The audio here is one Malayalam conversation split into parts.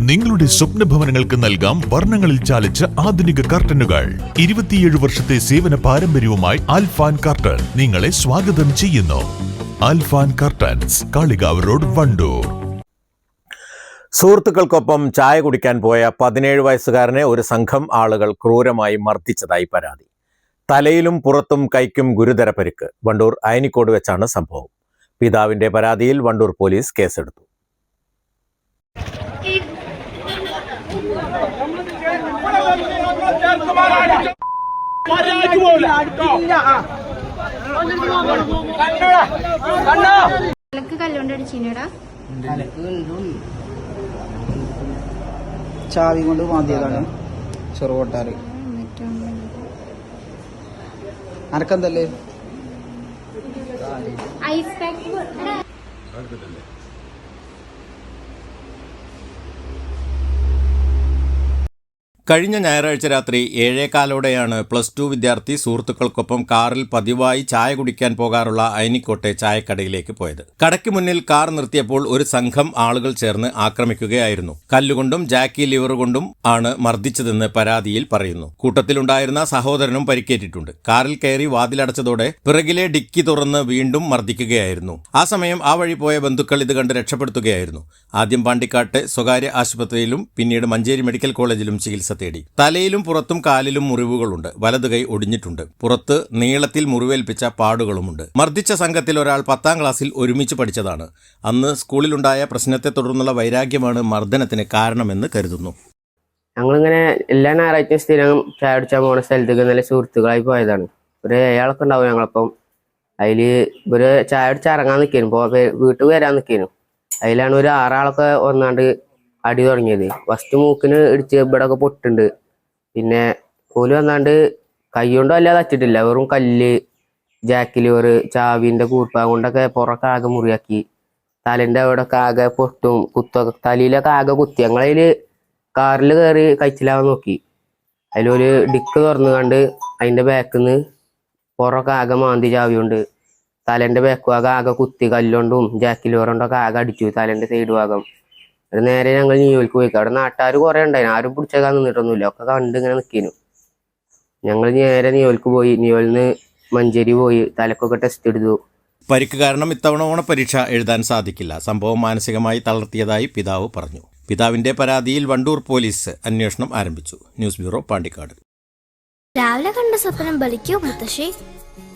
നിങ്ങളുടെ സ്വപ്ന ഭവനങ്ങൾക്ക് നൽകാം വർണങ്ങളിൽ ചാലിച്ച ആധുനിക കർട്ടനുകൾ. ഇരുപത്തിയേഴ് വർഷത്തെ സേവന പാരമ്പര്യവുമായി ആൽഫാൻ കർട്ടൻ നിങ്ങളെ സ്വാഗതം ചെയ്യുന്നു. Alfan curtains Kalikavu road Wandoor. സുഹൃത്തുക്കൾക്കൊപ്പം ചായ കുടിക്കാൻ പോയ പതിനേഴ് വയസ്സുകാരനെ ഒരു സംഘം ആളുകൾ ക്രൂരമായി മർദ്ദിച്ചതായി പരാതി. തലയിലും പുറത്തും കൈക്കും ഗുരുതര പരിക്ക്. വണ്ടൂർ അയനിക്കോട് വെച്ചാണ് സംഭവം. പിതാവിന്റെ പരാതിയിൽ വണ്ടൂർ പോലീസ് കേസെടുത്തു. തലക്ക് കല്ലുകൊണ്ട് അടിച്ചിനടാ? ചാവി കൊണ്ട് മാന്തിയതാണ് ചെറുകൊട്ടാറ് അനക്കെന്തല്ലേ? ഐസ് പാക്ക് കഴിഞ്ഞ ഞായറാഴ്ച രാത്രി ഏഴേകാലോടെയാണ് പ്ലസ് ടു വിദ്യാർത്ഥി സുഹൃത്തുക്കൾക്കൊപ്പം കാറിൽ പതിവായി ചായ കുടിക്കാൻ പോകാറുള്ള അയനിക്കോട്ടെ ചായക്കടയിലേക്ക് പോയത്. കടയ്ക്ക് മുന്നിൽ കാർ നിർത്തിയപ്പോൾ ഒരു സംഘം ആളുകൾ ചേർന്ന് ആക്രമിക്കുകയായിരുന്നു. കല്ലുകൊണ്ടും ജാക്കി ലിവർ കൊണ്ടും ആണ് മർദ്ദിച്ചതെന്ന് പരാതിയിൽ പറയുന്നു. കൂട്ടത്തിലുണ്ടായിരുന്ന സഹോദരനും പരിക്കേറ്റിട്ടുണ്ട്. കാറിൽ കയറി വാതിലടച്ചതോടെ പിറകിലെ ഡിക്കി തുറന്ന് വീണ്ടും മർദ്ദിക്കുകയായിരുന്നു. ആ സമയം ആ വഴി പോയ ബന്ധുക്കൾ ഇത് കണ്ട് രക്ഷപ്പെടുത്തുകയായിരുന്നു. ആദ്യം പാണ്ടിക്കാട്ടെ സ്വകാര്യ ആശുപത്രിയിലും പിന്നീട് മഞ്ചേരി മെഡിക്കൽ കോളേജിലും ചികിത്സ തേടി. തലയിലും പുറത്തും കാലിലും മുറിവുകളുണ്ട്. വലതുകൈ ഒടിഞ്ഞിട്ടുണ്ട്. പുറത്ത് നീളത്തിൽ മുറിവേൽപ്പിച്ച പാടുകളുമുണ്ട്. മർദ്ദിച്ച സംഘത്തിൽ ഒരാൾ പത്താം ക്ലാസ്സിൽ ഒരുമിച്ച് പഠിച്ചതാണ്. അന്ന് സ്കൂളിലുണ്ടായ പ്രശ്നത്തെ തുടർന്നുള്ള വൈരാഗ്യമാണ് മർദ്ദനത്തിന് കാരണമെന്ന് കരുതുന്നു. ഞങ്ങളിങ്ങനെ എല്ലാ ഞായറാഴ്ചയും സ്ഥിരം ചായ കുടിച്ചാൽ പോണ സ്ഥലത്തേക്ക് നല്ല സുഹൃത്തുക്കളായി പോയതാണ്. ഒരു അയാളൊക്കെ ഉണ്ടാവും ഞങ്ങളപ്പം. അതിൽ ഒരു ചായ അടിച്ച് ഇറങ്ങാൻ നിൽക്കുന്നു വീട്ടിൽ വരാൻ നിൽക്കുന്നു അതിലാണ് ഒരു ആറാളൊക്കെ വന്നാണ്ട് അടി തുടങ്ങിയത്. ഫസ്റ്റ് മൂക്കിന് ഇടിച്ച് ഇവിടെ ഒക്കെ പൊട്ടുണ്ട്. പിന്നെ കോൽ വന്നാണ്ട് കൈ കൊണ്ടും അല്ലാതെ തച്ചിട്ടില്ല വെറും കല്ല് ജാക്കിൽ ലിവർ ചാവിന്റെ കൂർപ്പ കൊണ്ടൊക്കെ പുറക്കെ ആകെ മുറിയാക്കി. തലന്റെ അവിടെ ഒക്കെ ആകെ പൊട്ടും കുത്തൊക്കെ തലയിലൊക്കെ ആകെ കുത്തി. ഞങ്ങളതിൽ കാറിൽ കയറി കഴിച്ചിലാവാൻ നോക്കി. അതിലൊരു ഡിക്ക് തുറന്നു കണ്ട് അതിന്റെ ബാക്കിൽ നിന്ന് പുറമൊക്കെ ആകെ മാന്തി ചാവിയുണ്ട് തലേന്റെ ബാക്ക് ഭാഗം ആകെ കുത്തി. കല്ലുകൊണ്ടും ജാക്കിലോറുകൊണ്ടൊക്കെ ആകെ അടിച്ചു തലന്റെ സൈഡ് ഭാഗം. അത് നേരെ ഞങ്ങൾ ന്യൂയോർക്ക് പോയി അവിടെ നാട്ടുകാർ കുറെ ഉണ്ടായിരുന്നു ആരും പിടിച്ചേക്കാൻ നിന്നിട്ടൊന്നുമില്ല. ഒക്കെ കണ്ട് ഇങ്ങനെ നിൽക്കുന്നു ഞങ്ങൾ നേരെ ന്യൂയോർക്ക് പോയി. ന്യൂയോയിൽ നിന്ന് മഞ്ചേരി പോയി. തലക്കൊക്കെ ടെസ്റ്റ് എടുത്തു. പരിക്ക് കാരണം ഇത്തവണ ഓണപരീക്ഷ എഴുതാൻ സാധിക്കില്ല. സംഭവം മാനസികമായി തളർത്തിയതായി പിതാവ് പറഞ്ഞു. പിതാവിന്റെ പരാതിയിൽ വണ്ടൂർ പോലീസ് അന്വേഷണം ആരംഭിച്ചു. News bureau Pandikkad. രാവിലെ കണ്ട സ്വപ്നം ബലിക്കോ മുത്തശ്ശി?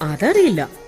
അതറിയില്ല.